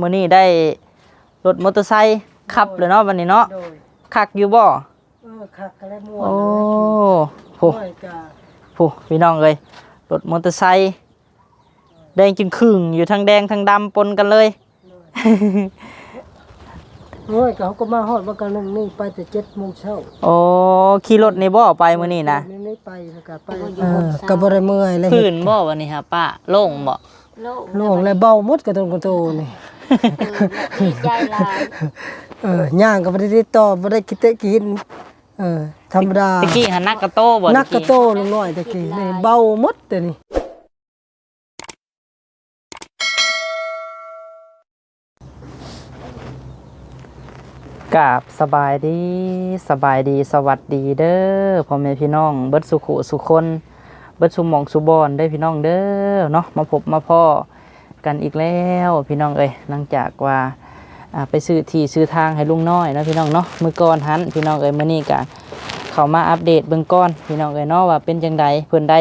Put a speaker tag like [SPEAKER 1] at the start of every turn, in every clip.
[SPEAKER 1] มื้อนี้ได้รถมอเตอร์ไซค์ขับเลยเนาะวันนี้เนาะ
[SPEAKER 2] โดย
[SPEAKER 1] คักอยู่บ่
[SPEAKER 2] เออคักกะและม่วน
[SPEAKER 1] โอ้
[SPEAKER 2] โห
[SPEAKER 1] โห
[SPEAKER 2] กะ
[SPEAKER 1] โหพี่น้องเอ้ยรถมอเตอร์ไซค์แดงจึงครึ่งอยู่ทั้งแดงทั้งดำปนกันเลย
[SPEAKER 2] โอ้ยกะเขาก็มาฮอดว่ากันนึงนี่ไปแต่7:00นเช้า
[SPEAKER 1] โอ้ขี่รถในบ่ไปมื้อนี้นะ
[SPEAKER 2] นี่ไม่ไปแล้วก็ไปเออก็บ่ได้เมื่อยเลย
[SPEAKER 1] พื้นบ่วันนี้ฮะป้าโล่งบ่
[SPEAKER 3] โลก
[SPEAKER 2] โล่งและเบาหมดกระตนกระโตนี่
[SPEAKER 3] ดีใจหลาย
[SPEAKER 2] เออย่างก็บ่ได้ติดต่อบ่ได้คิดแต่กิน เออ ธรรมดา
[SPEAKER 1] ตะกี้หันนักกระโตบ่
[SPEAKER 2] นักกระโตลงน้อยตะกี้นี่เบาหมดแต่นี่
[SPEAKER 1] กราบสบายดีสบายดีสวัสดีเด้อพ่อแม่พี่น้อง เบิดสุขุสุคน เบิดสุหมองสุบอนได้อพี่น้องเด้อเนาะมาพบมาพ่อ กันอีกแล้วพี่น้องเอ้ยหลังจากว่าไปซื้อที่ซื้อทางให้ลุงน้อยนะพี่น้องเนาะมือก่อนหันพี่น้องเอ้ยมื้อนี้ก็เข้ามาอัปเดตเบื้องก่อนพี่น้องเอ้ยเนาะว่าเป็นจังใดเพิ่นได้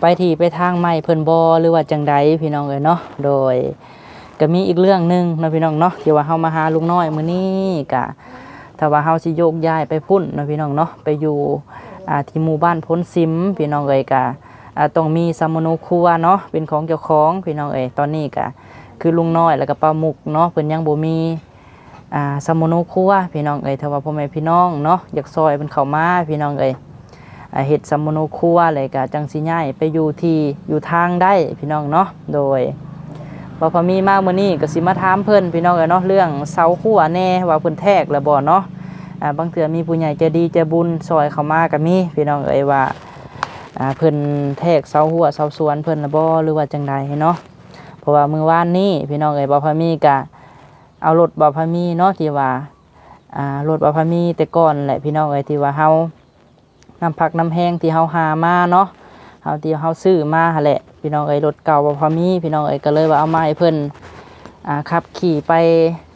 [SPEAKER 1] ไปที่ไปทางใหม่เพิ่นบ่หรือว่าจังใดพี่น้องเอ้ยเนาะโดยก็มีอีกเรื่องหนึ่งนะพี่น้องเนาะที่ว่าเฮามาหาลุงน้อยมื้อนี้ก็ถ้าว่าเฮาสิโยกย้ายไปพุ่นนะพี่น้องเนาะไปอยู่อ่าที่หมู่บ้านพ้นซิมพี่น้องเอ้ยก็อ่า ต้องมีสามโนครัวเนาะเป็นของเจ้าของพี่น้องเอ้ยตอนนี้ก็คือลุงน้อยแล้วก็ป้ามุกเนาะเพิ่นยังบ่มีอ่าสามโนครัวพี่น้องเอ้ยถ้าว่าพ่อแม่พี่น้องเนาะอยากซอยเพิ่นเข้ามาพี่น้องเอ้ยเฮ็ดสามโนครัวเลยก็จังสิย้ายไปอยู่ที่อยู่ทางได้พี่น้องเนาะโดยบ่พอมีมากมื้อนี้ก็สิมาถามเพิ่นพี่น้องเอ้ยเนาะเรื่องเสาขัวแน่ว่าเพิ่นแทกแล้วบ่เนาะอ่าบางเทื่อมีผู้ใหญ่ใจดีใจบุญซอยเข้ามาก็มีพี่น้องเอ้ยว่า อ่าเพิ่นแทกเสาหัวเสาสวนเพิ่นละบ่หรือว่าจังใดเนาะเพราะว่ามื้อวานนี้พี่น้องเอ้ยบ่พมีก็เอารถบ่พมีเนาะที่ว่าอ่ารถบ่พมีแต่ก่อนแหละพี่น้องเอ้ยที่ว่าเฮาน้ำพักน้ำแห้งที่เฮาหามาเนาะเฮาที่เฮาซื้อมาแหละพี่น้องเอ้ยรถเก่าบ่พอมีพี่น้องเอ้ยก็เลยว่าเอามาให้เพิ่นอ่าขับขี่ไป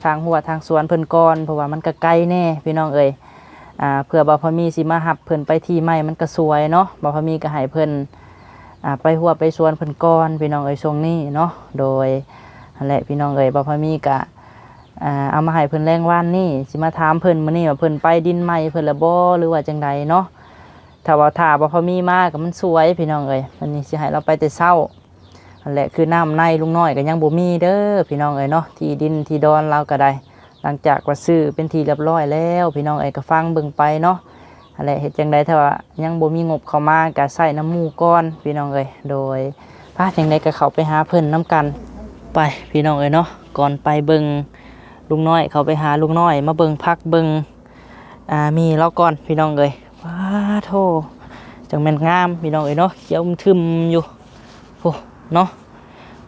[SPEAKER 1] ทางหัวทางสวนเพิ่นก่อนเพราะว่ามันก็ไกลแน่พี่น้องเอ้ย อ่าเพื่อบ่พมีสิมาหับเพิ่นไปที่ใหม่มันก็สวยเนาะบ่พมีก็ให้เพิ่นอ่าไปหัวไปสวนเพิ่นก่อนพี่น้องเอ้ยช่วงนี้เนาะโดยนั่นแหละพี่น้องเอ้ยบ่พมีก็อ่าเอามาให้เพิ่นแรงว่านนี่สิมาถามเพิ่นมื้อนี้ว่าเพิ่นไปดินใหม่เพิ่นละบ่หรือว่าจังใดเนาะถ้าว่าถ้าบ่พอมีมากก็มันสวยพี่น้องเอ้ยวันนี้สิให้เราไปแต่เช้านั่นแหละคือน้ำในลุงน้อยก็ยังบ่มีเด้อพี่น้องเอ้ยเนาะที่ดินที่ดอนเราก็ได้ หลังจากว่าซื้อเป็นทีเรียบร้อยแล้ว พี่น้องเอ้ยก็ฟังเบิ่งไปเนาะนั่นแหละเฮ็ดจังไดถ้าว่ายังบ่มีงบเข้ามาก็ใส่น้ำมูก่อนพี่น้องเอ้ยโดยพาจังไดก็เข้าไปหาเพิ่นน้ำกันไปพี่น้องเอ้ยเนาะก่อนไปเบิ่งลุงน้อยเขาไปหาลุงน้อย มาเบิ่งพักเบิ่งอ่ามีแล้วก่อนพี่น้องเอ้ยว้าโธจังแม่นงามพี่น้องเอ้ยเนาะเขียวมันทึมอยู่โอ้เนาะ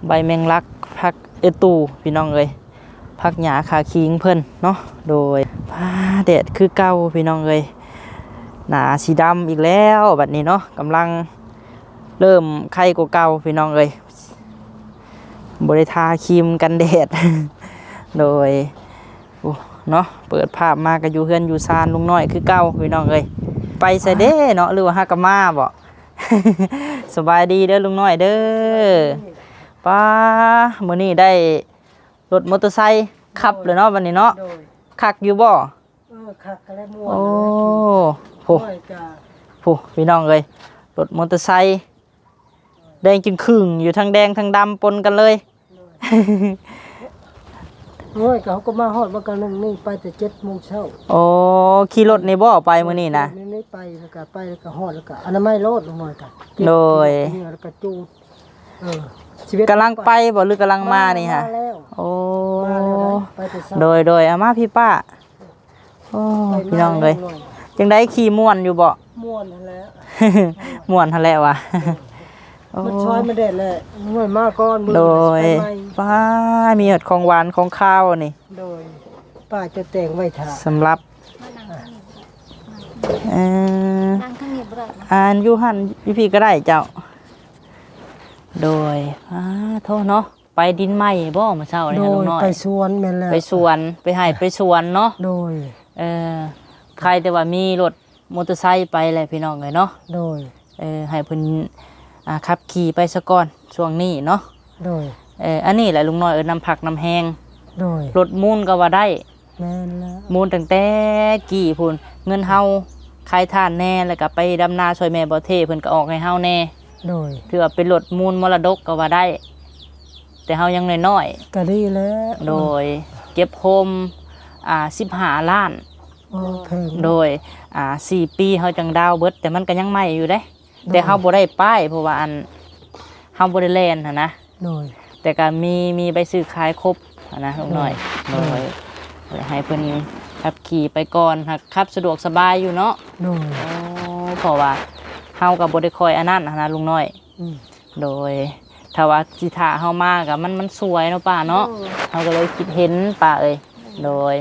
[SPEAKER 1] ใบแมงลักพักเอตูพี่น้องเอ้ย พักหญ้าขาคิงเพิ่นเนาะโดยผ้าแดดคือเก่าพี่น้องเอ้ยหนาสีดำอีกแล้วบัดนี้เนาะกำลังเริ่มไข้กว่าเก่าพี่น้องเอ้ยบริทาครีมกันแดด โดยโอ้เนาะเปิดภาพมาก็อยู่เฮือนอยู่ซานลุงน้อยคือเก่าพี่น้องเอ้ยไปใส่เด้เนาะหรือว่าฮากามาบ่สบายดีเด้อลุงน้อยเด้อป้ามื้อนี้ได้ รถมอเตอร์ไซค์ขับเลยเนาะวันนี้เนาะ
[SPEAKER 2] โดย
[SPEAKER 1] คักอยู่บ่
[SPEAKER 2] เออคักกะและม่วน
[SPEAKER 1] โอ้
[SPEAKER 2] โห
[SPEAKER 1] โห
[SPEAKER 2] โอ้ยกะ
[SPEAKER 1] โหพี่น้องเอ้ยรถมอเตอร์ไซค์แดงจึงครึ่งอยู่ทั้งแดงทั้งดำปนกันเลย
[SPEAKER 2] โอ้ยกะเขาก็มาฮอดว่ากันนึงนี่ไปแต่7:00นเช้า
[SPEAKER 1] โอ้ขี่รถในบ่ไปมื้อนี้นะ
[SPEAKER 2] ไม่ไปแล้วก็ไปแล้วก็ฮอดแล้วก็อนามัยโลดลงหน่อยก็เก็บ
[SPEAKER 1] โดย
[SPEAKER 2] เก็บแล้วก็จูดเออ ชีวิต
[SPEAKER 1] กำลังไปบ่หรือกำลังมานี่ฮะ
[SPEAKER 2] มาแล้ว
[SPEAKER 1] โอ้
[SPEAKER 2] มาแล้วนะไปแต่เช้า
[SPEAKER 1] โดยโดยอามาพี่ป้าโอ้
[SPEAKER 2] ไป
[SPEAKER 1] พี่น้องเลย
[SPEAKER 2] มาหน่
[SPEAKER 1] จังได้ขี่ม่วนอยู่บ่
[SPEAKER 2] ม่วนนั่นแหละ
[SPEAKER 1] ม่วนทันแหล้ววะโอ้
[SPEAKER 2] มันช้อยมาเด็ดแหละม่วนมาก่อนมือ
[SPEAKER 1] โดย
[SPEAKER 2] ไปใหม่
[SPEAKER 1] ป้ามีหดของหวานของข้าวนี่
[SPEAKER 2] โดยป้าจะแต่งไว้ท่า
[SPEAKER 1] สำหรับ
[SPEAKER 3] มานั่งข้างนี้
[SPEAKER 1] เอ่อ
[SPEAKER 3] นั่งข้างนี้บ่ได้นะ
[SPEAKER 1] อ่านอยู่หันพี่พี่ก็ได้เจ้า โดยป้าโทษเนาะไปดินไหมบ่มาเช้านี่
[SPEAKER 2] โด
[SPEAKER 1] ฮะลุ
[SPEAKER 2] ย
[SPEAKER 1] งน้อย
[SPEAKER 2] ไปสวนแม่นแล้ว
[SPEAKER 1] ไปสวนไปให้ไปสวนเนาะ
[SPEAKER 2] โดย
[SPEAKER 1] เออใครแต่ว่ามีรถมอเตอร์ไซค์ไปแหละพี่น้องเลยเนาะ
[SPEAKER 2] โดย
[SPEAKER 1] เออให้เพิ่นอ่าขับขี่ไปซะก่อนช่วงนี้เนาะ
[SPEAKER 2] โดย
[SPEAKER 1] เอออันนี้แหละลุงน้อยเออน้ำผักน้ำแห้ง
[SPEAKER 2] โดย
[SPEAKER 1] รถมูลก็ว่าได้
[SPEAKER 2] แม่นแล้ว
[SPEAKER 1] มูลตั้งแต่กี่พุ่นเงินเฮาขายทานแน่แล้วก็ไปดำนาช่วยแม่บ่เทเพิ่นก็ออกให้เฮาแน่
[SPEAKER 2] โดย
[SPEAKER 1] ถือว่าเป็นรถมูลมรดกก็ว่าได้ แต่เฮายังน้อย
[SPEAKER 2] ก็ดีแล้ว
[SPEAKER 1] ๆโดยเก็บโฮมอ่า15ล้าน
[SPEAKER 2] โอ้แพง
[SPEAKER 1] โดยอ่า4ปีเฮาจังดาวเบิด แต่มันก็ยังใหม่อยู่เด้ แต่เฮาบ่ได้ป้ายเพราะว่าอันเฮาบ่ได้แล่นหันนะ
[SPEAKER 2] โดย
[SPEAKER 1] แต่ก็มีมีใบซื้อขายครบหั้นนะลุงน้อยโดยให้เพิ่นขับขี่ไปก่อนหากขับสะดวกสบายอยู่เนาะ
[SPEAKER 2] โดย
[SPEAKER 1] โอ้เพราะว่าเฮากับบได้คอยอันนั้นหั้นนะลุงน้อย
[SPEAKER 2] อืม
[SPEAKER 1] โดยถ้าว่าสิถาเฮามากับมันมันสวยเนาะป้าเนาะเฮาก็เลยคิดเห็นป้าเอ้ยโดย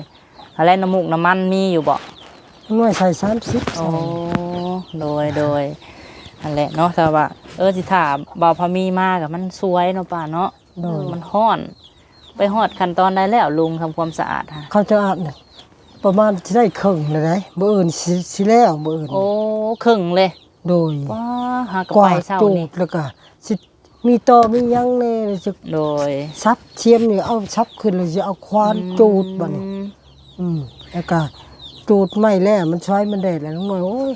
[SPEAKER 1] อะไรน้ำมูกน้ำมันมีอยู่บ่
[SPEAKER 2] หน่วยใส่30
[SPEAKER 1] โอ้โดยโดยอันแหละเนาะแต่ว่าเออสิถาบ่าวพามีมากับมันสวยเนาะป้าเนาะ
[SPEAKER 2] โดย
[SPEAKER 1] มันฮ้อน ไปฮอดขั้นตอนได้แล้วลุงทำความสะอาดฮะ
[SPEAKER 2] เขาจะอ่านน่ะประมาณสิได้ครึ่งเลยได้บ่อื่นสิสิแล้วบ่อื่น
[SPEAKER 1] โอ้ครึ่งเลย
[SPEAKER 2] โดย
[SPEAKER 1] ว้าหากระ
[SPEAKER 2] กว่า
[SPEAKER 1] ไปเศร้า
[SPEAKER 2] จู
[SPEAKER 1] นี่
[SPEAKER 2] ดแล้วก็สิมีต่อมีหยังแน่เลยจะ
[SPEAKER 1] โดย
[SPEAKER 2] ซับเทียมนี่เอาซับขึ้นเลยจะเอาควานจูดบัดนี้
[SPEAKER 1] อืม
[SPEAKER 2] อืมแล้วก็จูดไม่แล้วมันช้อยมันแดดแล้วน้องหน่อยโอ้ย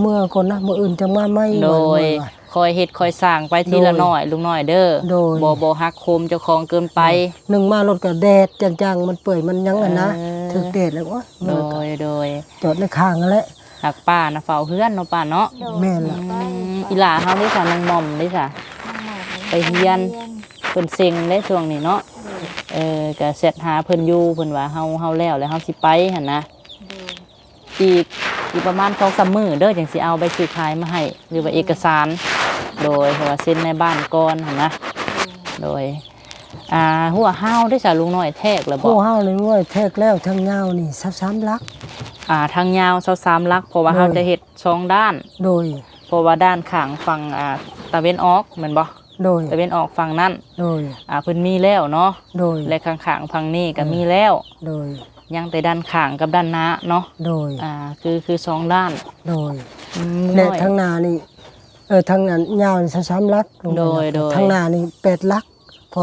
[SPEAKER 2] เมื่อก่อนนะเมื่ออื่นจะมาไม่
[SPEAKER 1] โด
[SPEAKER 2] วัน
[SPEAKER 1] ย
[SPEAKER 2] นี้ว่ะ
[SPEAKER 1] คอยเฮ็ดคอยสร้างไปทีละ
[SPEAKER 2] โดย
[SPEAKER 1] น้อยลุงน้อยเด้อ
[SPEAKER 2] โดย
[SPEAKER 1] บ่บ่ฮักโคมเจ้าของเกินไป
[SPEAKER 2] หนึ่งมารถก็แดดจังๆมันเปื่อยมันยังอะนะ
[SPEAKER 1] เออ
[SPEAKER 2] ถึกแดดแล้วโอ้ย
[SPEAKER 1] โด
[SPEAKER 2] เมื่อก็
[SPEAKER 1] ยโดย
[SPEAKER 2] จอดในข้างนั่นแหละ
[SPEAKER 1] หักป้านะเฝ้าเฮือนเนาะป้าเนาะ
[SPEAKER 2] แม่นล่ะ
[SPEAKER 1] อืมอีหลาเฮาได้ค่ะนางหม่อมได้ค่ะไปเฮียน เพิ่นเซ็งได้ช่วงนี้เนาะเออก็เสร็จหาเพิ่นอยู่เพิ่นว่าเฮาเฮาแล้วแล้วเฮาสิไปหั่นนะอีกอีกประมาณ2-3มื้อเด้อจังสิเอาใบซื้อขายมาให้หรือว่าเอกสาร โดยเพราะว่าเซ็นในบ้านก่อนหั่นนะโดยอ่าหัวห้าวได้สาลุงน้อยแทกแล้วบ
[SPEAKER 2] ผู้
[SPEAKER 1] อก
[SPEAKER 2] ห้าวเลยว่าแทกแล้วทางยาวนี่ซับซ้ำลัก
[SPEAKER 1] อ่าทางยาวเซาสามลักเพราะว่า
[SPEAKER 2] โดย
[SPEAKER 1] เขาจะเห็ดสองด้าน
[SPEAKER 2] โดย
[SPEAKER 1] เพราะว่าด้านข้างฝั่งอ่าตะเวนออกแม่นบ่
[SPEAKER 2] โดย
[SPEAKER 1] ตะเวนออกฝั่งนั้น
[SPEAKER 2] โดย
[SPEAKER 1] อ่าเพิ่นมีแล้วเนาะ
[SPEAKER 2] โดย
[SPEAKER 1] และข้างๆฝั่งนี้ก็มีแล้ว
[SPEAKER 2] โดย
[SPEAKER 1] ยังแต่ด้านข้างกับด้านหน้าเนาะ
[SPEAKER 2] โดย
[SPEAKER 1] อ่าคือคือสองด้าน
[SPEAKER 2] โดย
[SPEAKER 1] อืม
[SPEAKER 2] และ
[SPEAKER 1] น้อย
[SPEAKER 2] ทางหนานี่เออทางนั้นยาวนี่ซับซ้ำลักลงไป
[SPEAKER 1] โดยโดย
[SPEAKER 2] ทางหนานี่แปดลักเพอ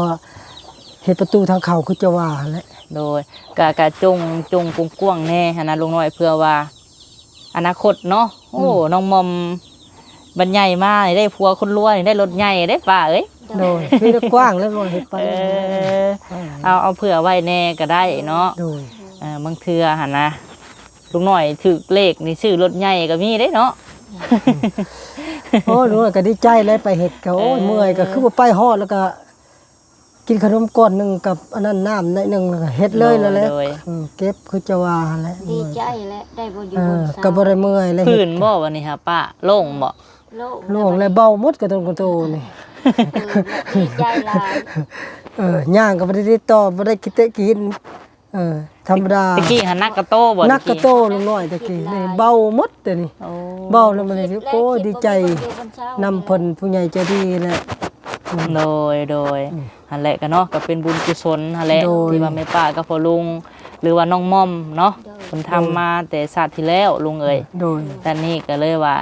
[SPEAKER 2] เห็ดประตูทางเขาคือจะว่าแหละ
[SPEAKER 1] โดยกะกะจงจงกว้างๆแน่หันนะลุงน้อยเพื่อว่า อนาคตเนาะโอ้น้องมอมบันใหญ่มากได้ผัวคนรวยได้รถใหญ่ได้ป่าเอ้ย
[SPEAKER 2] โดยคือได้กว้างแล้วว่าเห็ดไป
[SPEAKER 1] เออเอาเอาเผื่อไว้แน่ก็ได้เนาะ
[SPEAKER 2] โดย
[SPEAKER 1] เออบางเทือหันนะลุงหน่อยถือเลขนี่ซื้อรถใหญ่ก็มีได้เนาะ
[SPEAKER 2] โอ้รู้ก็ดีใจแล้วไปเห็ดก็โอ้ย
[SPEAKER 1] เออ
[SPEAKER 2] เมื่อยก็คือว่าไปฮอดแล้วก็ กินขนมก้อนหนึ่งกับอันนั้นน้ำหน่อยหนึ่งแล้วก็เฮ็ดเลยแล้วแหละ
[SPEAKER 1] โดย
[SPEAKER 2] อืมเก็บคือจะว่าแหละ
[SPEAKER 3] ดีใจและได้บนอยู่
[SPEAKER 2] เอบ
[SPEAKER 3] น
[SPEAKER 2] อ
[SPEAKER 3] เสา
[SPEAKER 2] ก็บ่ได้เมื่อยเลย
[SPEAKER 1] พื้นบ่วันนี้ค่ะป้าโล่งบ่
[SPEAKER 3] โลก
[SPEAKER 2] โล่งเลยเบาหมดกระตนกระโตนี่
[SPEAKER 3] เออดีใจหลาย
[SPEAKER 2] เออย่างก็บ่ได้ติดต่อบ่ได้คิดแต่กินเออธรรมดา
[SPEAKER 1] ตะกี้หันนักกระโตบ่
[SPEAKER 2] นักกระโตลงน้อยตะกี้นี่เบาหมดเดี๋ยวนี้
[SPEAKER 1] โอ้
[SPEAKER 2] เบาแล้วมันเลยโอ้ดีใจ
[SPEAKER 3] คิดว่าอยู่บเสานำ
[SPEAKER 2] เพิ่นผู้ใหญ่ใจดีแหละ
[SPEAKER 1] โดยโดย หันแหละก็เนาะก็เป็นบุญกุศลหันแหละ
[SPEAKER 2] โดย
[SPEAKER 1] ที่ว่าแม่ป้ากับพ่อลุง หรือว่าน้องม่อมเนาะเพิ่นทำมาแต่ชาติที่แล้วลุงเอ้ย
[SPEAKER 2] โดย
[SPEAKER 1] แต่นี่ก็เลยว่า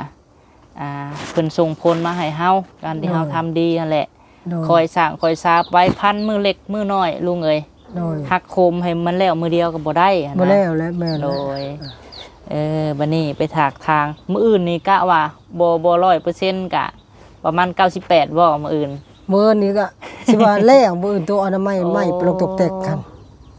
[SPEAKER 1] อ่าเพิ่นส่งผลมาให้เฮาการที่เฮาทำดีนั่นแหละ
[SPEAKER 2] โดย
[SPEAKER 1] คอยสร้างคอยซาบไว้พันมือเล็กมือน้อยลุงเอ้ย
[SPEAKER 2] โดย
[SPEAKER 1] หักโคมให้มันแล้วมือเดียวก็บ่ได้หั้น
[SPEAKER 2] บ่
[SPEAKER 1] นะ
[SPEAKER 2] แล้วแล้วแม่
[SPEAKER 1] โด
[SPEAKER 2] แล้ว
[SPEAKER 1] ยเออบัดนี้ไปถากทาง มื้ออื่นนี่กะว่าบ่บ่100%กะประมาณ 98บ่มื้ออื่น
[SPEAKER 2] มื้อนี้ก็สิว่าแล้วมื้ออื่นตัวอนามัย
[SPEAKER 1] โอ้
[SPEAKER 2] ไหม้ปลกตกแตกกัน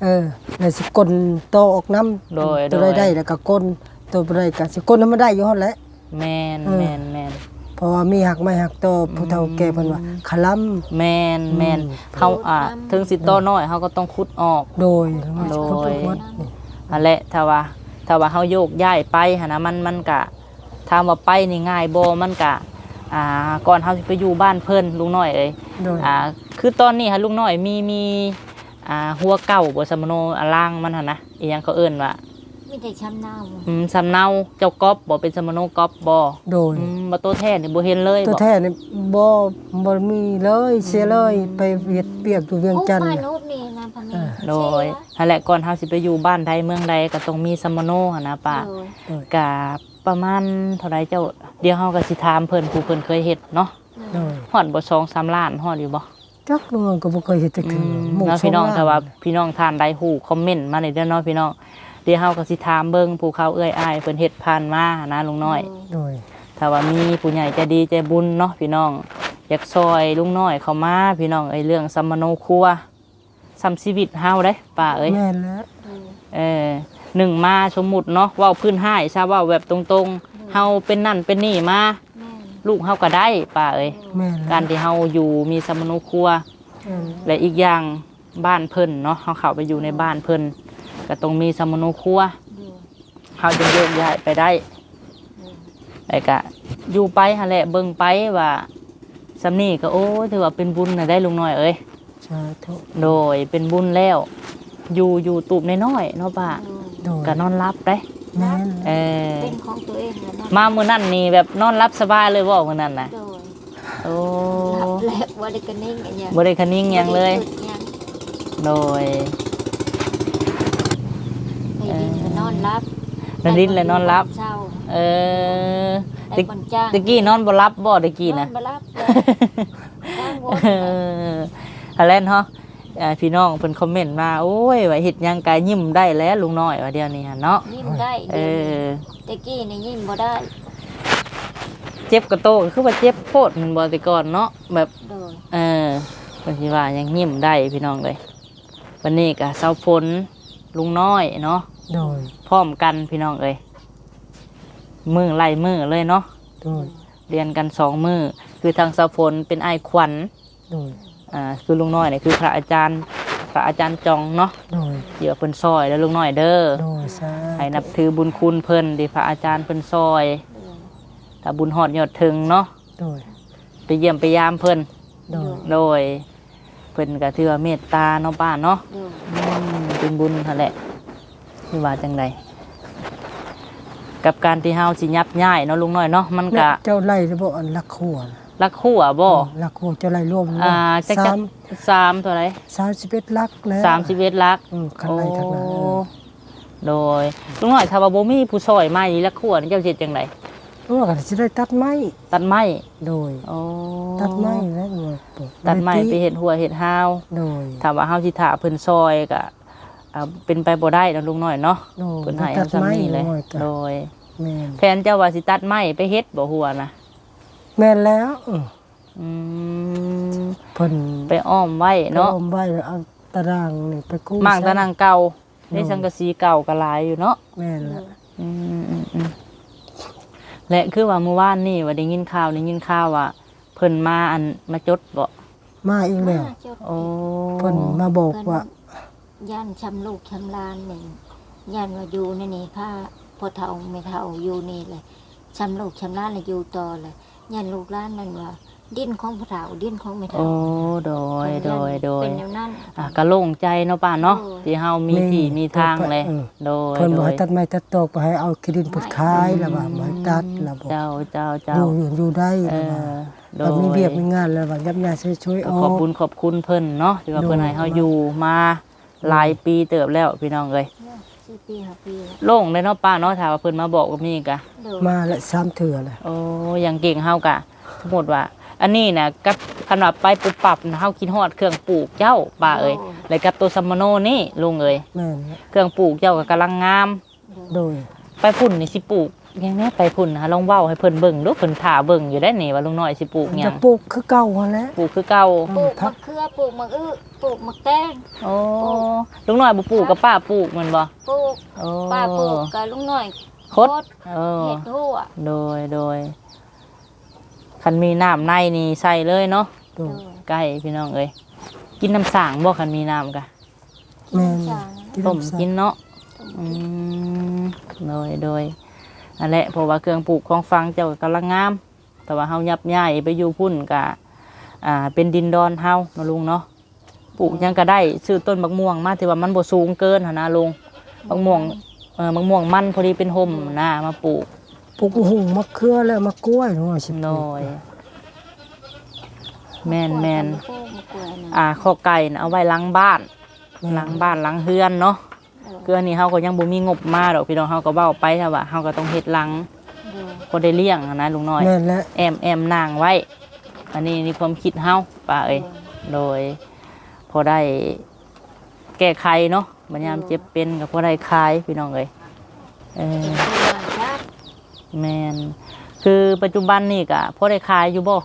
[SPEAKER 2] เออแล้วสิกลนโตออกน้ำ
[SPEAKER 1] โดย
[SPEAKER 2] ตัว
[SPEAKER 1] โด
[SPEAKER 2] ใด
[SPEAKER 1] ย
[SPEAKER 2] ได้แล้วก็กลนตัวบ่ได้ก็สิกลนให้มันได้อยู่หั่นแหละ
[SPEAKER 1] แม่น
[SPEAKER 2] เออ
[SPEAKER 1] แม่นแม่น
[SPEAKER 2] เพราะว่ามีหักไม้หักโตผู้เฒ่าแก่เพิ่นว่าคลำ
[SPEAKER 1] แม่นแม่น
[SPEAKER 2] อืม
[SPEAKER 1] เฮาอ่าถึงสิโตน้อยเฮาก็ต้องขุดออก
[SPEAKER 2] โดยมันสิ
[SPEAKER 1] โดย
[SPEAKER 2] คนทุกวัดนี่
[SPEAKER 1] อันแหละถ้าว่าถ้าว่าเฮาโยกย้ายไปหั่นนะมันมันก็ถามว่าไปนี่ง่ายบ่มันก็ อ่าก่อนเฮาสิไปอยู่บ้านเพิ่นลุงน้อยเอ้ย
[SPEAKER 2] โดย
[SPEAKER 1] อ่าคือตอนนี้ฮะลุงน้อยมีมีอ่าหัวเก่าบ่สมโนอาล่างมันหั่นนะอีหยังเขาเอิ้นว่า
[SPEAKER 3] มีแต่ช้ำหน้า
[SPEAKER 1] อืมสำเนาเจ้าก๊อบบ่เป็นสมโนก๊อบบ่
[SPEAKER 2] โดย
[SPEAKER 1] อืมบ่โตแท้นี่บ่เห็นเลย
[SPEAKER 2] ตัว
[SPEAKER 1] บ่
[SPEAKER 2] แท้นี่บ่บ่มีเลยเสียเลยไปเวียดเปียกอยู่เวียงจันทน์
[SPEAKER 3] โอ้
[SPEAKER 2] น่ะ
[SPEAKER 3] บ้านนู้นนี่นะพันนี้
[SPEAKER 1] โดยนั่นแหละก่อนเฮาสิไปอยู่บ้านใดเมืองใดก็ต้องมีสมโนหั่นนะป้า
[SPEAKER 3] โดย
[SPEAKER 2] โดย
[SPEAKER 1] ก็ประมาณเท่าไรเจ้า เดี๋ยวเฮาก็สิถามเพิ่นผู้เพิ่นเคยเฮ็ดเนาะ
[SPEAKER 2] โดย
[SPEAKER 1] ฮอดบ่2 3ล้านฮอดอยู่บ่
[SPEAKER 2] จักลุงน้อยก็บ่เคยเฮ็ดจัก
[SPEAKER 1] อื
[SPEAKER 2] เทื่อ
[SPEAKER 1] ม
[SPEAKER 2] หมู่
[SPEAKER 1] เนาะพี่น้อง
[SPEAKER 2] ชมงม
[SPEAKER 1] ถ้าว่าพี่น้องทานได้ฮู้คอมเมนต์มาในเด้อเนาะพี่น้องเดี๋ยวเฮาก็สิถามเบิ่งผู้เขาเอื้อยอ้ายเพิ่นเฮ็ดผ่านมานะลุงน้อย
[SPEAKER 2] โดย
[SPEAKER 1] ถ้าว่ามีผู้ใหญ่ใจดีใจบุญเนาะพี่น้อง อยากซอยลุงน้อยเข้ามาพี่น้องไอ้เรื่องสัมมโนครัวซ้ำชีวิตเฮาเด้ป้าเอ้ย
[SPEAKER 2] แม่นแล้ว
[SPEAKER 1] เออหนึ่งมาสมมุติเนาะเว้าพื้นให้ซะเว้าแบบตรงๆ เฮาเป็นนั่นเป็นนี่มา
[SPEAKER 3] แม่น
[SPEAKER 1] ลูกเฮาก็ได้ป้าเอ้ย
[SPEAKER 2] แม่นแล้ว
[SPEAKER 1] การที่เฮาอยู่มีสัมมโนครัว
[SPEAKER 2] แม่น
[SPEAKER 1] และอีกอย่างบ้านเพิ่นเนาะเฮาเข้าไปอยู่ในบ้านเพิ่นก็ต้องมีสัมมโนครัว
[SPEAKER 3] ดู
[SPEAKER 1] เฮาจะโยกย้ายไปได้
[SPEAKER 3] ดู
[SPEAKER 1] แล้วก็อยู่ไปหั่นแหละเบิ่งไปว่าสำนี่ก็โอ้ยถือว่าเป็นบุญน่ะได้ลุงน้อยเอ้ย
[SPEAKER 2] สาธุ
[SPEAKER 1] โดยเป็นบุญแล้ว อยู่อยู่ตูบน้อยๆเนาะป้า
[SPEAKER 3] ดู
[SPEAKER 2] โดย
[SPEAKER 1] ก็นอนรับได้
[SPEAKER 2] แม่น
[SPEAKER 1] เออ
[SPEAKER 3] เป็นของตัวเองแล้วเนาะ
[SPEAKER 1] มามื้อนั้นนี่แบบนอนรับสบายเลยบ่มื้อนั้นน่ะ
[SPEAKER 3] โดย
[SPEAKER 1] โอ้
[SPEAKER 3] รับแล้วว่าได้กันนิ่งอันเนี้ย
[SPEAKER 1] บ่ได้คะนิ่งหยังเลย
[SPEAKER 3] บ่ได้หดหยัง
[SPEAKER 1] โดย
[SPEAKER 3] ไปดินก็นอนรับ
[SPEAKER 1] นอนดินเลยนอนรับ
[SPEAKER 3] เช้า
[SPEAKER 1] เออ
[SPEAKER 3] ได้คนจ้าง
[SPEAKER 1] ตะกี้นอนบ่รับบ่ตะกี้
[SPEAKER 3] นอ
[SPEAKER 1] นะ
[SPEAKER 3] นบ่รับเลยจ้างหมด
[SPEAKER 1] เออฮัลแลนเฮาอ่า พี่น้องเพิ่นคอมเมนต์มาโอ้ยว่าเฮ็ดหยังกายยิ้มได้แล้วลุงน้อยว่าเดียวนี้หั่นเนาะ
[SPEAKER 3] ยิ้มได้
[SPEAKER 1] เอ
[SPEAKER 3] เดี๋ยวนี้
[SPEAKER 1] อ
[SPEAKER 3] ตะกี้นี่ยิ้มบ่ได้
[SPEAKER 1] เจ็บกระโตก็คือว่าเจ็บโพดมันบ่แต่ก่อนเนาะแบบ
[SPEAKER 3] โดย
[SPEAKER 1] เออเพิ่นสิว่ายังยิ้มได้พี่น้องเลยวันนี้ก็เซาฝนลุงน้อยเนาะ
[SPEAKER 2] โดย
[SPEAKER 1] พร้อมกันพี่น้องเอ้ยมือไล่มือเลยเนาะ
[SPEAKER 2] โดย
[SPEAKER 1] เรียนกันสองมือคือทางเซาฝนเป็นไอายขวัญ
[SPEAKER 2] โดย
[SPEAKER 1] อ่าคือลุงน้อยเนี่ยคือพระอาจารย์ พระอาจารย์จองเนาะ
[SPEAKER 2] โดย
[SPEAKER 1] เดี๋ยวเพิ่นซอยแล้วลุงน้อยเด้อ
[SPEAKER 2] โดยสา
[SPEAKER 1] ให้นับถือบุญคุณเพิ่นที่พระอาจารย์เพิ่นซอย
[SPEAKER 3] โดย
[SPEAKER 1] ถ้าบุญหอดยอดถึงเนาะ
[SPEAKER 2] โดย
[SPEAKER 1] ไปเยี่ยมไปยามเพิ่น
[SPEAKER 2] โดย
[SPEAKER 1] โดย เพิ่นก็ถือว่าเมตตาเนาะป้าเนาะ
[SPEAKER 3] โดย
[SPEAKER 1] อืมเป็นบุญนั่นแหละคือว่าจังไดกับการที่เฮาสิยับย้ายเนาะลุงน้อยเนาะมันก็
[SPEAKER 2] เจ้าไล่ระบบอันลักขัวน่ะ
[SPEAKER 1] รักคู่อะบ่
[SPEAKER 2] ลักขัวเจ้าไล่รวม
[SPEAKER 1] อ่าจักจั
[SPEAKER 2] สากม
[SPEAKER 1] สามเท่าไหร่
[SPEAKER 2] สามสิบเอ็ดลักแล้ว
[SPEAKER 1] สามสิบเอ็ดลัก
[SPEAKER 2] อืมคันไล่ทั้งนั้นเออ
[SPEAKER 1] โดยลุงน้อยถ้าว่าบ่มีผู้ซอยมาอีรักคู่นี่เจ้าสิเฮ็ดจังได
[SPEAKER 2] เพราะว่าก็สิได้ตัดไม้
[SPEAKER 1] ตัดไม้
[SPEAKER 2] โดย
[SPEAKER 1] โอ้
[SPEAKER 2] ตัดไม้แล้วหน่วยปลูก
[SPEAKER 1] ตัดไม้ไปเฮ็ดหัวเฮ็ดหาว
[SPEAKER 2] โดย
[SPEAKER 1] ถ้าว่าเฮาสิถาเพิ่นซอยก็อ่าเป็นไปบ่ได้เนาะลุงน้อยเนาะ
[SPEAKER 2] โดย
[SPEAKER 1] เพิ่นให้
[SPEAKER 2] ตั
[SPEAKER 1] เอา
[SPEAKER 2] ด
[SPEAKER 1] ซ้ำ
[SPEAKER 2] ไม้
[SPEAKER 1] นี้เลย
[SPEAKER 2] หน่อยก็
[SPEAKER 1] โดย
[SPEAKER 2] แม่น
[SPEAKER 1] แฟนเจ้าว่าสิตัดไม้ไปเฮ็ดบ่หัวนะ
[SPEAKER 2] แม่นแล้วเออ
[SPEAKER 1] อืม
[SPEAKER 2] เพิ่น
[SPEAKER 1] ไปอ้อมไว้เนาะ
[SPEAKER 2] อมไว้แล้วเอาตารางนี่ไปกู้
[SPEAKER 1] มั่งตะนังเก่า
[SPEAKER 2] โด
[SPEAKER 1] ในสังกะสีเก่าก็หลายอยู่เนาะ
[SPEAKER 2] แม่นแล้ว
[SPEAKER 1] อืมอืมอืมและคือว่าเมื่อวานนี่ว่าได้ยินข่าวได้ยินข่าวว่าเพิ่นมาอันมาจดบ่
[SPEAKER 2] มาอีกแล้ว
[SPEAKER 3] มาจบ
[SPEAKER 1] โอ้
[SPEAKER 2] เพิ่นมาบอกว่า
[SPEAKER 3] ย่านชำลูกชำลานนี่ย่านว่าอยู่ในนี่ผ้าพอเท่าไม่เท่าอยู่นี่เลยชำลูกชำลานเลยอยู่ต่อเลย ย่านลูกหล้านนั่นว่าดิ้นของพอเท่าดิ้นของไม่
[SPEAKER 1] โอ้
[SPEAKER 3] เท่า
[SPEAKER 1] โดยโดยโดย
[SPEAKER 3] เป็นแนวนั้น
[SPEAKER 1] อะก็โล่งใจเนาะป้าเนาะ
[SPEAKER 3] โอ้ย
[SPEAKER 1] ที่เฮามีที่มีทางเลย
[SPEAKER 2] เออ
[SPEAKER 1] โดย
[SPEAKER 2] เพิ่น
[SPEAKER 1] โด
[SPEAKER 2] บอก
[SPEAKER 1] ย
[SPEAKER 2] ให้ตัดไม้ตัดตอกไปให้เอาขี้ดินเพิ่นขายแล้วว่าบ่ให้ตัดแล้วบอก
[SPEAKER 1] เจ้าเจ้าเจ้า
[SPEAKER 2] อยู่อยู่อยู่ได้
[SPEAKER 1] เอ
[SPEAKER 2] แล้วว่า
[SPEAKER 1] อโด
[SPEAKER 2] เรา
[SPEAKER 1] ย
[SPEAKER 2] มีเบียกมีงานแล้วว่ายับยาช่วยๆออ
[SPEAKER 1] ขอบ
[SPEAKER 2] ก
[SPEAKER 1] คุณขอบคุณเพิ่นเนาะที่ว่า
[SPEAKER 2] โดย
[SPEAKER 1] เพิ่นให้เฮาอยู่มาหลายปีเติบแล้วพี่น้องเอ้ย
[SPEAKER 3] สี่ปีห้าปีแล้ว
[SPEAKER 1] โล่งเลยเนาะป้าเนาะถ้าว่าเพิ่นมาบอกกับนี่กะ
[SPEAKER 3] โดย
[SPEAKER 2] มาละสามเถื่อแล้ว
[SPEAKER 1] โอ้ยังเก่งเฮากะ สมมติว่า อันนี้นะกับขนาดไปปุบปับนะเฮาคิดฮอดเครื่องปลูกเจ้าป้าเอ้ยแล้วกับตัวซัมมโนนี่ลุงเอ้ย
[SPEAKER 2] แม่นแล้ว
[SPEAKER 1] เครื่องปลูกเจ้าก็กำลังงาม
[SPEAKER 2] โดย
[SPEAKER 1] ไปพุ่นนี่สิปลูก ยังแน่ไปพุ่นนะลองเว้าให้เพิ่นเบิ่งดูเพิ่นท่าเบิ่งอยู่ได้นี่ว่าลุงน้อยสิปลูกหยั
[SPEAKER 2] จะ
[SPEAKER 1] ง
[SPEAKER 2] ปลูกคือเก่าหั่นแหละ
[SPEAKER 1] ปลูกคือเก่า
[SPEAKER 3] ปลูก
[SPEAKER 2] พั
[SPEAKER 3] มะ
[SPEAKER 2] ก
[SPEAKER 3] เขือปลูกมะอื้อปลูกมะแตง
[SPEAKER 1] โอ้ลุงน้อยบ่ปลูกกับป้าปลูกแมันบ่
[SPEAKER 3] ปลูก
[SPEAKER 1] โอ้
[SPEAKER 3] ป้าปลูกกับลุงหน่อย
[SPEAKER 1] คดเออ
[SPEAKER 3] เห็ดหัว
[SPEAKER 1] โดยโดยคันมีน้ำในนี่ใส่เลยเนาะ
[SPEAKER 2] โดย
[SPEAKER 1] ใกล้พี่น้องเอ้ยกินน้ำสางบ่คันมีน้ำกะ
[SPEAKER 2] แม่น
[SPEAKER 3] จาง
[SPEAKER 1] ต้มกินเนาะอืมโดยโดย อันแหละเพราะว่าเครื่องปลูกของฟังเจ้าก็กำลังงาม แต่ว่าเฮายับย้ายไปอยู่พุ่นกะอ่าเป็นดินดอนเฮาเนาะลุงเนาะปลูกหยังก็ได้ซื้อต้นบักม่วงมาที่ว่ามันบ่สูงเกินหั่นนะลุงบักม่วงเออบักม่วงมันพอดีเป็นห่มนะมาปลูก
[SPEAKER 2] ปลูกหุ่งมะเขือแล้วมะกล้วยหน่อยสิป
[SPEAKER 1] โด
[SPEAKER 2] ลูก
[SPEAKER 1] ยแม่นแม่น
[SPEAKER 3] มะกรูดมะกรูดนะ
[SPEAKER 1] อ่าข้อไก่น่ะเอาไว้หล้างบ้านหล้างบ้านหล้างเฮือนเนาะ เกลือนี่เฮาก็ยังบ่มีงบมาดอกพี่น้องเฮาก็เว้าไปถ้าว่าเฮาก็ต้องเฮ็ดหลัง
[SPEAKER 3] เออ
[SPEAKER 1] ก็ได้เลี้ยงอะนะลุงน้อย
[SPEAKER 2] แม่นแล้ว
[SPEAKER 1] แอมแอมนางไว้ อันนี้นี่ความคิดเฮาป้าเอ้ยโดย พอได้แก้ไขเนาะมันยามเจ็บเป็นก็พอได้คลายพี่น้องเอ้ยเออ
[SPEAKER 3] เป็นผู้ว่าชัก
[SPEAKER 1] แมนคือปัจจุบันนี่ก็พอได้คลายอยู่บ่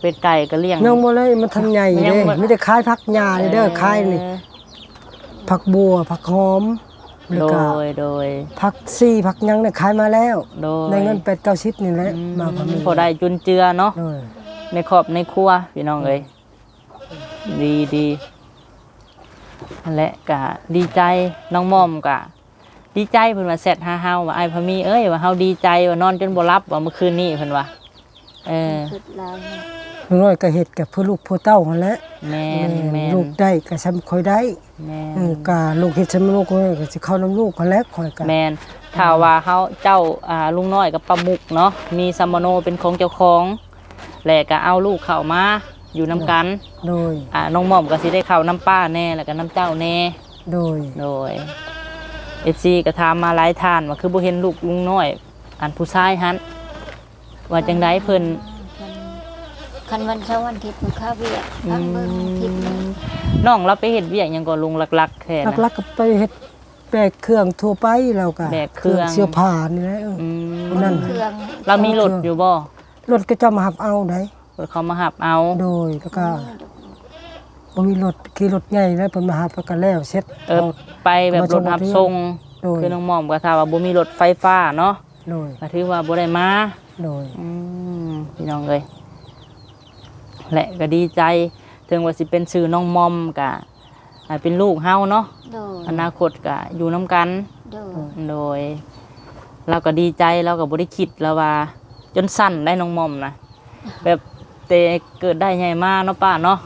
[SPEAKER 1] เป็ดไก่ก็เลี้ยง
[SPEAKER 2] ยังบ่เลยมันทันใหญ่
[SPEAKER 1] ยั
[SPEAKER 2] เด้
[SPEAKER 1] งบ่
[SPEAKER 2] มีแต่คายผักหญ้านี่เด้อคายนี่
[SPEAKER 1] เออ
[SPEAKER 2] ผักบัวผักหอมแล้ว
[SPEAKER 1] โด
[SPEAKER 2] ก็
[SPEAKER 1] ยโดย
[SPEAKER 2] ผักซี่ผักหยังเนี่ยขายมาแล้ว
[SPEAKER 1] โดย
[SPEAKER 2] ได้เงินเป็ดเก้าชิดนี่แหละ
[SPEAKER 1] อื
[SPEAKER 2] มาพอมี
[SPEAKER 1] พอได้จุนเจือเนาะ
[SPEAKER 2] โดย
[SPEAKER 1] ในครอบในครัวพี่น้องเอ้ยดีดีนั่นแหละกะดีใจน้องมอมกะ ดีใจเพิ่นว่าแซดหาเฮาว่าไอ้พะมีเอ้ยว่าเฮาดีใจว่านอนจนบ่หลับว่าเมื่อคืนนี้เพิ่นว่าเออ
[SPEAKER 3] คิดแล้วเนี่ย
[SPEAKER 2] ลุง น้อยก็เฮ็ดกับเพื่อลูกเพื่อเต้าหั่นแหละ
[SPEAKER 1] แม่
[SPEAKER 2] แม่
[SPEAKER 1] นแม่น
[SPEAKER 2] ลูกได้ก็ซ้ำค่อยได้
[SPEAKER 1] แม่น
[SPEAKER 2] เออกาลูกเฮ็ดซ้ำลูกก็ก็สิเข้านํลูกก็แล้วค่อยก็
[SPEAKER 1] แม่นถ้าว่าเฮาเจ้าอ่าลุงน้อยกับปลาหมุกเนาะมีซัมมโนเป็นของเจ้าของแล้วก็เอาลูกเข้ามาอยู่นํกัน
[SPEAKER 2] โดย
[SPEAKER 1] อ่าน้องหม่อมก็สิได้เข้าน้ำป้าแน่แล้วก็น้ำเจ้าแน่
[SPEAKER 2] โดย
[SPEAKER 1] โดยเอฟซีก็ถามมาหลายท่านว่าคือบ่เห็นลูกลุงน้อย อันผู้ชายหันว่าจังไดเพิ่น
[SPEAKER 3] คันวันเช้าวันอาทิตย์มันข้าวเวียกพักเบิ่งอาทิตย์หนึง
[SPEAKER 1] น้องเราไปเฮ็ดเวียกหยังก็ลุงหลักๆแท้นะ
[SPEAKER 2] ลักๆก็ไปเฮ็ดแบกเครื่องทั่วไปแล้วก็
[SPEAKER 1] แบกเครื่อง
[SPEAKER 2] เสื้อผ้านี่แหละเออ
[SPEAKER 1] อืม
[SPEAKER 2] นั่น
[SPEAKER 3] เครื่อง
[SPEAKER 1] เรามีรถอยู่บ่
[SPEAKER 2] รถก็จะมาหับเอาได้
[SPEAKER 1] รถเขามาหับเอา
[SPEAKER 2] โดยแล้วก็บ่มีรถขี่รถใหญ่แล้วเพิ่นมาหับแล้วก็แล้วเสร็จ
[SPEAKER 1] เออไปแบบรถหับส่ง
[SPEAKER 2] โดย
[SPEAKER 1] คือน้องหม่อมก็ถ้าว่าบ่มีรถไฟฟ้าเนาะ
[SPEAKER 2] โดย
[SPEAKER 1] ก็ถือว่าบ่ได้มา
[SPEAKER 2] โดย
[SPEAKER 1] อืมพี่น้องเอ้ย และก็ดีใจ ถึงว่าสิเป็นชื่อน้องมอมก็อ่าเป็นลูกเฮาเนาะ
[SPEAKER 3] โดย
[SPEAKER 1] อนาคตก็อยู่น้ำกัน
[SPEAKER 3] โดย
[SPEAKER 1] โดย เราก็ดีใจเราก็บ่ได้คิดแล้วว่า จนสั้นได้น้องมอมนะแบบเตเกิดได้ใหญ่มากเนาะป้าเนาะ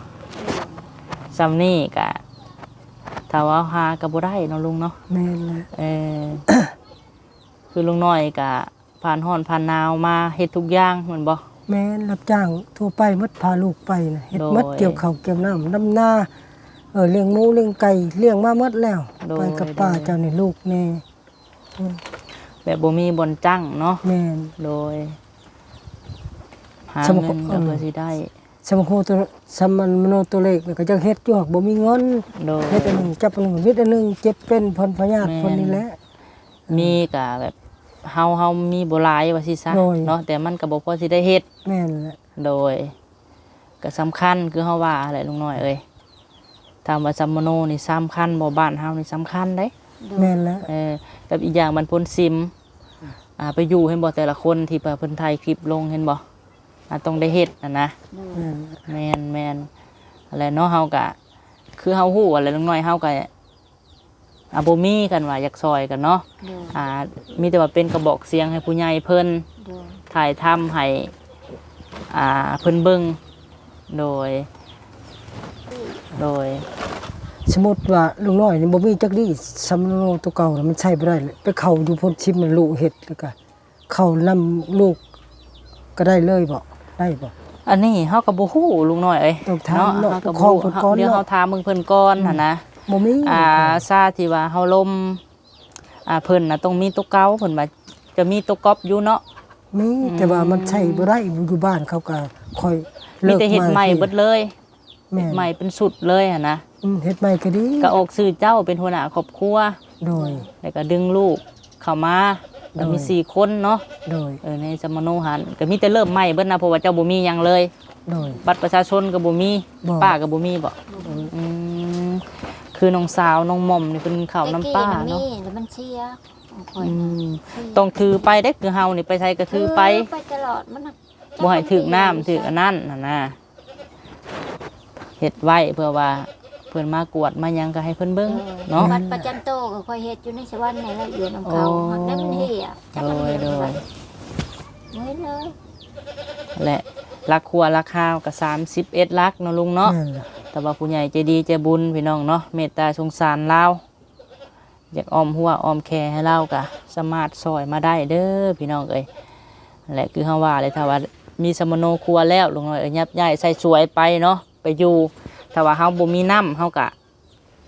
[SPEAKER 1] ซัมนี่กะถ้าว่าหาก็บ่ได้เนาะลุงเนาะ
[SPEAKER 2] แม่นแหละ
[SPEAKER 1] เออคือลุงน้อยกะผ่านห้อนผ่านหนาวมาเฮ็ดทุกอย่างเหมือนบ่
[SPEAKER 2] แม่นรับจ้างทั่วไปหมดพาลูกไปนะเฮ็ด
[SPEAKER 1] โดย
[SPEAKER 2] หมดเกี่ยวข้าวเกี่ยวน้ำดำนาเออเลี้ยงหมูเลี้ยงไก่เลี้ยงมาหมดแล้ว
[SPEAKER 1] โดย
[SPEAKER 2] ไปกับป้า
[SPEAKER 1] โดย
[SPEAKER 2] เจ้านี่ลูกแน่
[SPEAKER 1] แบบบ่มีบนจังเนาะ
[SPEAKER 2] แม่น
[SPEAKER 1] โดยหา
[SPEAKER 2] สม
[SPEAKER 1] เงิน
[SPEAKER 2] ค
[SPEAKER 1] ก็
[SPEAKER 2] บ
[SPEAKER 1] เพื่อสิได้
[SPEAKER 2] สมโคตัวสมมันมโนตัวเลขนี่ก็จังเฮ็ดอยู่หอกบ่มีเงิน
[SPEAKER 1] โดย
[SPEAKER 2] เฮ็ดอันหนึงจับอันหนึงวิทย์อันหนึงเจ็บเป็นพนพยาธิ
[SPEAKER 1] แม่น
[SPEAKER 2] คนนี้แหละ
[SPEAKER 1] มีกะแบบ เฮาเฮามีบ่หลายว่าสิซะ
[SPEAKER 2] โดย
[SPEAKER 1] เนาะแต่มันก็บ่พอสิได้เฮ็ด
[SPEAKER 2] แม่นแหละ
[SPEAKER 1] โดยก็สำคัญคือเฮาว่าอะไรลุงน้อยเอ้ยถามว่าซัมโมโนนี่สำคัญบ่บ้านเฮานี่สำคัญเด้
[SPEAKER 3] โดย
[SPEAKER 2] แม่นแล้ว
[SPEAKER 1] เออแบบอีกอย่างมันพ้นซิมอ่าไปอยู่เห็นบ่แต่ละคนที่เพิ่นถ่ายคลิปลงเห็นบ่อ่าต้องได้เฮ็ดน่ะนะ
[SPEAKER 3] โดย
[SPEAKER 2] แม่น
[SPEAKER 1] แม่นแม่นอะไรเนาะเฮาก็คือเฮาฮู้อะไรลุงน้อยเฮาก็ อาบ่มีกันว่าอยากซอยกันเนาะ
[SPEAKER 3] โดย
[SPEAKER 1] อ่ามีแต่ว่าเป็นกระบอกเสียงให้ผู้ใหญ่เพิ่น
[SPEAKER 3] โดย
[SPEAKER 1] ถ่ายทำให้อ่าเพิ่นเบิ่งโดย โดย
[SPEAKER 2] สมมุติว่าลุงน้อยนี่บ่มีจักดีสมโนตัวเก่าน่ะมันใช้บ่ได้เลยไปเข้าอยู่พ้นชิมมันลูกเฮ็ดแล้วก็เข้านำลูกก็ได้เลยบ่ได้บ่
[SPEAKER 1] อันนี้เฮาก็บ่ฮู้ลุงน้อยเอ้ย
[SPEAKER 2] ต้องถาม
[SPEAKER 1] เนาะ
[SPEAKER 2] เนาะ
[SPEAKER 1] เฮาก็
[SPEAKER 2] ขอ
[SPEAKER 1] บ่
[SPEAKER 2] งเพิ่นก่อน
[SPEAKER 1] เดี๋ยว
[SPEAKER 2] เนาะ
[SPEAKER 1] เฮาถามมึงเพิ่นก่อนหั่นนะ
[SPEAKER 2] บ่มี
[SPEAKER 1] อ่าซาที่ว่าเฮาลมอ่าเพิ่นน่ะต้องมีตัวเก่าเพิ่นว่าจะมีตัวก๊อปอยู่เนาะ
[SPEAKER 2] มีแต่ว่ามันใช้บ่ได้อยู่บ้านเขาก็ค่อย
[SPEAKER 1] มี
[SPEAKER 2] เลิก
[SPEAKER 1] แต่เฮ็ดใหม่เบิดเลย
[SPEAKER 2] แม่
[SPEAKER 1] เฮ็ด
[SPEAKER 2] น
[SPEAKER 1] ใหม่เป็นสุดเลยหั่นนะ
[SPEAKER 2] อืมเฮ็ดใหม่ก็ดี
[SPEAKER 1] ก็ออกชื่อเจ้าเป็นหัวหน้าครอบครัว
[SPEAKER 2] โดย
[SPEAKER 1] แล้วก็ดึงลูกเข้ามาแล้วมี
[SPEAKER 2] โดย
[SPEAKER 1] สี่คนเนาะ
[SPEAKER 2] โดย
[SPEAKER 1] เออในสมโนหันก็มีแต่เริ่มใหม่เบิดนะเพราะว่าเจ้าบ่มีหยังเลย
[SPEAKER 2] โดย
[SPEAKER 1] บัตรประชาชนก็บ่มี
[SPEAKER 2] บ่
[SPEAKER 1] ป้าก็บ่มีบ่อืม คือน้องสาวน้องหม่อมนี่เพิ่นเข้าน้ำป้า
[SPEAKER 3] ตะกี้
[SPEAKER 1] เนาะ
[SPEAKER 3] นี่แล้วมันเชียของข่อย
[SPEAKER 1] อื
[SPEAKER 3] น่ะ
[SPEAKER 1] ม
[SPEAKER 3] เชีย
[SPEAKER 1] ต้องถือไปได้คือเฮานี่ไปใช้ก็ถือไป
[SPEAKER 3] ไปตลอดมันน่ะ
[SPEAKER 1] บ่ให้ถึกน้ำถึกอันนั้นน่ะนะเฮ็ดไว้เพื่อว่าเพิ่นมากวดมาหยังก็ให้เพิ่นเบิ่งเนาะ
[SPEAKER 3] บัตรประจำโตวก็ค่อยเฮ็ดอยู่ในสวรรค์นี่แหละอยู่นํเขา
[SPEAKER 1] โอ้
[SPEAKER 3] หักได้มันเหี่ยจัก
[SPEAKER 1] โด
[SPEAKER 3] มัน
[SPEAKER 1] ย
[SPEAKER 3] เหี่ย
[SPEAKER 1] โด
[SPEAKER 3] ไป
[SPEAKER 1] ย
[SPEAKER 3] เฮ้ยเลย
[SPEAKER 1] และราครัวราคาก็31ลักเนาะลุงเนาะ
[SPEAKER 2] แม่นล่ะ
[SPEAKER 1] แต่ว่าผู้ใหญ่ใจดีใจบุญพี่น้องเนาะเมตตาสงสารเราอยากออมหัวออมแคให้เรากะสามารถซอยมาได้เด้อพี่น้องเอ้ยนั่นแหละคือเฮาว่าเลยถ้าว่ามีสมโนครัวแล้วลุงน้อยเอ้ยยับย้ายใส่สวยไปเนาะไปอยู่ถ้าว่าเฮาบ่มีน้ำเฮากะ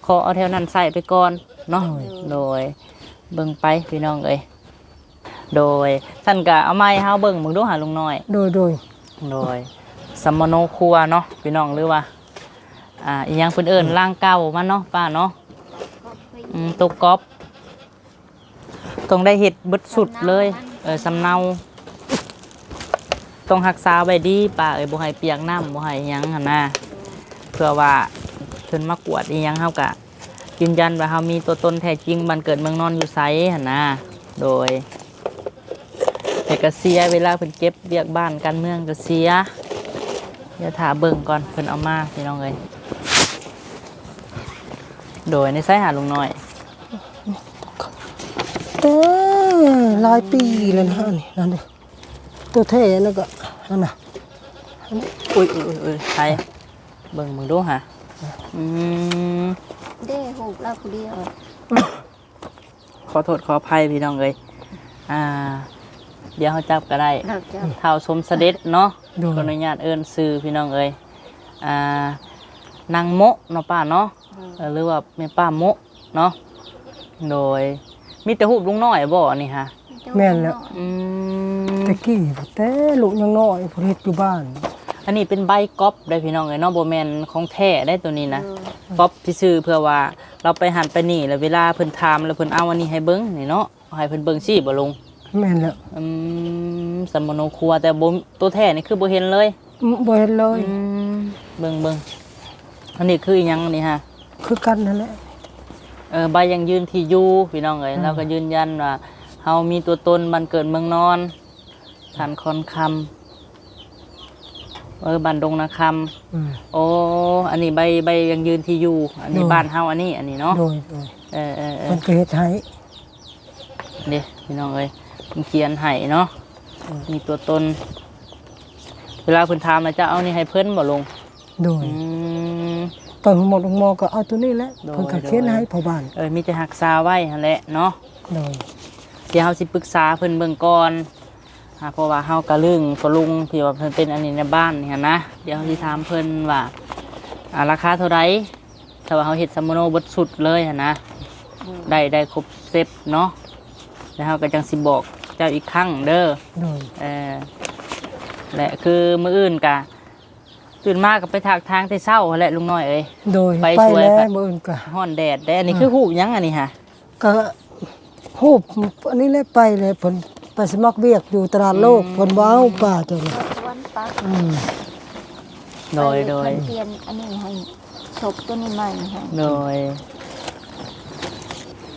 [SPEAKER 1] ขอเอาแถวนั้นใส่ไปก่อนเนาะโดยเบิ่งไปพี่น้องเอ้ยโดยท่านก็เอาไม้เฮาเบิ่งมึงดูหาลุงน้อย
[SPEAKER 2] โดยโดย
[SPEAKER 1] โดยสมโนครัวเนาะพี่น้องหรือว่า อ่าอีหยังเพิ่นเอิ้นร่างเก่ามันเนาะป้าเนาะอืมตกกอบต้องได้เฮ็ดเบิดสุดเลยเออสำเนาต้องรักษาไว้ดีป้าเอ้ยบ่ให้เปียกน้ำบ่ให้หยังหั่นนะเพื่อว่าเพิ่นมากวดอีหยังเฮาก็ยืนยันว่าเฮามีตัวตนแท้จริงบ้านเกิดเมืองนอนอยู่ไสหั่นนะโดยแต่ก็เสียเวลาเพิ่นเก็บเวียกบ้านการเมืองก็เสียเดี๋ยวถาเบิ่งก่อนเพิ่นเอามาพี่น้องเอ้ย โดยในสายหาลุงน้อย
[SPEAKER 2] แต่หลายปีแล้วนะอันนี่นั่นดิตัวแท้นั่นก็อันน่ะ
[SPEAKER 1] อุ้ยอุ้ยอุ้ยอุ้ยใครเบิ่งมึงดูฮะอืม
[SPEAKER 3] เด้หูกเราผู้เดียว
[SPEAKER 1] ขอโทษขออภัยพี่น้องเอ้ยอ่า เดี๋ยวเขาจับก็ได้
[SPEAKER 3] เราจะ
[SPEAKER 1] เท่าสมเสด็จเนาะ
[SPEAKER 2] โดย
[SPEAKER 1] ขออนุญาตเอิ้นซื้อพี่น้องเอ้ยอ่านางโมะเนาะป้าเนาะเออ หรือว่าแม่ป้าโมะเนาะโดยมีแต่หูปลุงน้อยบ่นี่ฮะ
[SPEAKER 2] แม่นแล้ว
[SPEAKER 1] อืม
[SPEAKER 2] ตะกี้แต่ลูกยังน้อยเพนเฮ็ดอยู่บ้าน
[SPEAKER 1] อันนี้เป็นใบก๊อปได้พี่น้องเอ้ยเนาะบ่แม่นของแท้ได้ตัวนี้นะก๊อปที่ซื้อเพื่อว่าเราไปหันไปนี่แล้วเวลาเพิ่นถามแล้วเพิ่นเอาอันนี้ให้เบิ่งนี่เนาะให้เพิ่นเบิ่งซี่บ่ลง
[SPEAKER 2] แม่นแล้ว
[SPEAKER 1] อืมสมโนครัวแต่บ่ตัวแท้นี่คือบ่เห็นเลย
[SPEAKER 2] อืมบ่เห็นเลย
[SPEAKER 1] อืมเบิ่งเบิ่งอันนี้คืออิหยังนี่ฮะ
[SPEAKER 2] คือกันนั่นแหละ
[SPEAKER 1] เออใบยังยืนที่อยู่พี่น้องเอ้ยเราก็ยืนยันว่าเฮามีตัวตนบันเกิดเมืองนอนฐานคอนคำเออบันดงนาคำ
[SPEAKER 2] อืม
[SPEAKER 1] โอ้อันนี้ใบใบยังยืนที่อยู่ อันนี้
[SPEAKER 2] โดย
[SPEAKER 1] บ้านเฮาอันนี้อันนี้เนาะ
[SPEAKER 2] โดยโดย
[SPEAKER 1] เออเออเอ
[SPEAKER 2] มั
[SPEAKER 1] อน
[SPEAKER 2] ก็เฮ็ดให้
[SPEAKER 1] เด้พี่น้องเอ้ยมันเขียนให้เนาะ
[SPEAKER 2] อืม
[SPEAKER 1] มีตัวตน เวลาเพิ่นถามมาจะเอานี่ให้เพิ่นบ่ลง
[SPEAKER 2] โดย
[SPEAKER 1] อืม
[SPEAKER 2] ตอนหมดหมอก็เอาตัวนี้แหละ
[SPEAKER 1] โดย
[SPEAKER 2] เพิ่นก็เขียน
[SPEAKER 1] โดย
[SPEAKER 2] ให้พ่อบ้าน
[SPEAKER 1] เอ้ยมีแต่รักษาไว้หั่นแหละเนาะ
[SPEAKER 2] โดย
[SPEAKER 1] เดี๋ยวเฮาสิปรึกษาเพิ่นเบิ่งก่อนอ่าเพราะว่าเฮากะลึงก็ลุงที่ว่าเพิ่นเป็นอันนี้ในบ้านนี่หั่นนะเดี๋ยวเฮาสิถามเพิ่นว่าอ่าราคาเท่าไหร่ถ้าว่าเฮาเฮ็ดซัมโมโนเบิดสุดเลยหั่นนะได้ได้ครบเซตเนาะแล้วเราก็จังสิบอกเจ้าอีกครั้งเด้อ
[SPEAKER 2] โดย
[SPEAKER 1] เออและคือมื้ออื่นกะ ตื่นมากก็ไปทากทางที่เศร้าแหละลุงน้อยเอ้ย
[SPEAKER 2] โดย
[SPEAKER 1] ไป
[SPEAKER 2] ไป
[SPEAKER 1] ช่วย
[SPEAKER 2] แล้ว
[SPEAKER 1] ครับ
[SPEAKER 2] มื้ออื่นก็
[SPEAKER 1] ฮ้อนแดดได้อันนี้คือหูบหยังอันนี้ฮะ
[SPEAKER 2] ก็ฮูบอันนี้แหละไปเลยเพิ่นไปสมัครเวียกอยู่ตลาดโลกเพิ่นว้าวป่าตัวนี้
[SPEAKER 3] สวนปัก
[SPEAKER 2] อืม
[SPEAKER 1] โดยโดย
[SPEAKER 3] เพิ่นเปลี่ยนอันนี้ให้ศพตัวนี้ใหม่ให้
[SPEAKER 1] โดย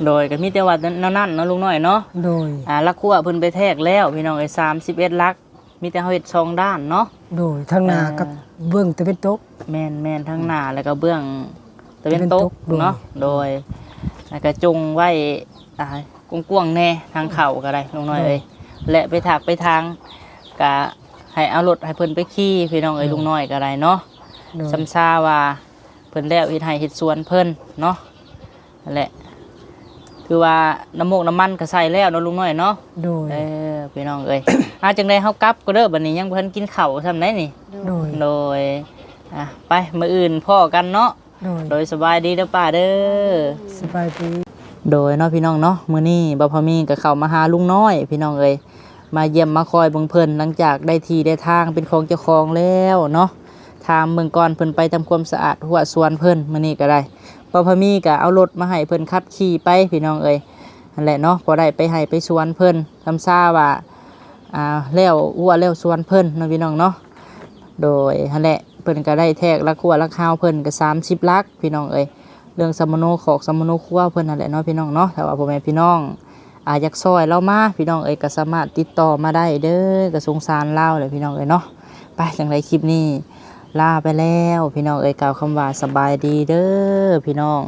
[SPEAKER 1] โดยก็มีแต่ว่านั่นนั่นเนาะลุงน้อยเนาะ
[SPEAKER 2] โดย
[SPEAKER 1] อ่าลักคั่วเพิ่นไปแทกแล้วพี่น้องไอ้31ลัก มีแต่เฮาเฮ็ดสองด้านเนาะ
[SPEAKER 2] โดยทางหน้า
[SPEAKER 1] เอ่อ
[SPEAKER 2] กับเบื้องตะเป็นตก
[SPEAKER 1] แม่นแม่นทั้งหน้าแล้วก็เบื้องตะเวนตก
[SPEAKER 2] ตะเวนตก
[SPEAKER 1] เนาะโดยแล้วก็จงไว้อ่ากว้างๆแน่ทางเข่าก็ได้ลงน้อยเอ้ยและไปถากไปทางกะให้เอารถให้เพิ่นไปขี่พี่น้องเอ้ยลุงน้อยก็ได้เนาะ
[SPEAKER 2] โดย
[SPEAKER 1] ซำซาว่าเพิ่นแล้วเฮ็ดให้เฮ็ดสวนเพิ่นเนาะนั่นแหละ คือว่าน้ำมกน้ำมันก็ใส่แล้วเนาะลุงน้อยเนาะ
[SPEAKER 2] โดย
[SPEAKER 1] เออพี่น้องเอ้ย อาจังไดเฮากลับก็เด้อบัดนี้ยังบ่ทันกินข้าวซำได้นี่
[SPEAKER 2] โดย
[SPEAKER 1] โดยอะไปมืออื่นพ่อกันเนาะ
[SPEAKER 2] โดย
[SPEAKER 1] โดยสบายดีเด้อป้าเด้อ
[SPEAKER 2] สบายดี
[SPEAKER 1] โดยเนาะพี่น้องเนาะมื้อนี้บ่พอมีก็เข้ามาหาลุงน้อย พี่น้องเอ้ยมาเยี่ยมมาคอยเบิ่งเพิ่นหลังจากได้ที่ได้ทางเป็นของเจ้าของแล้วเนาะทางเมืองก่อนเพิ่นไปทำความสะอาดหัวสวนเพิ่นมื้อนี้ก็ได้ บ่พมีก็เอารถมาให้เพิ่นขับขี่ไปพี่น้องเอ้ยนั่นแหละเนาะพอได้ไปให้ไปสวนเพิ่นทำซาว่าอ่าแล้วหัวแล้วสวนเพิ่นนะพี่น้องเนาะโดยนั่นแหละเพิ่นก็ได้แทกลักขัวลักข้าวเพิ่นก็30ลักพี่น้องเอ้ยเรื่องสมโนขอกสมโนครัวเพิ่นนั่นแหละเนาะพี่น้องเนาะแต่ว่าพ่อแม่พี่น้องอาอยากซอยเรามาพี่น้องเอ้ยก็สามารถติดต่อมาได้เด้อก็สงสารเราเลยพี่น้องเอ้ยเนาะไปจังไรคลิปนี้ ลาไปแล้ว พี่น้องเอ่ยกล่าวคำว่าสบายดีเด้อพี่น้อง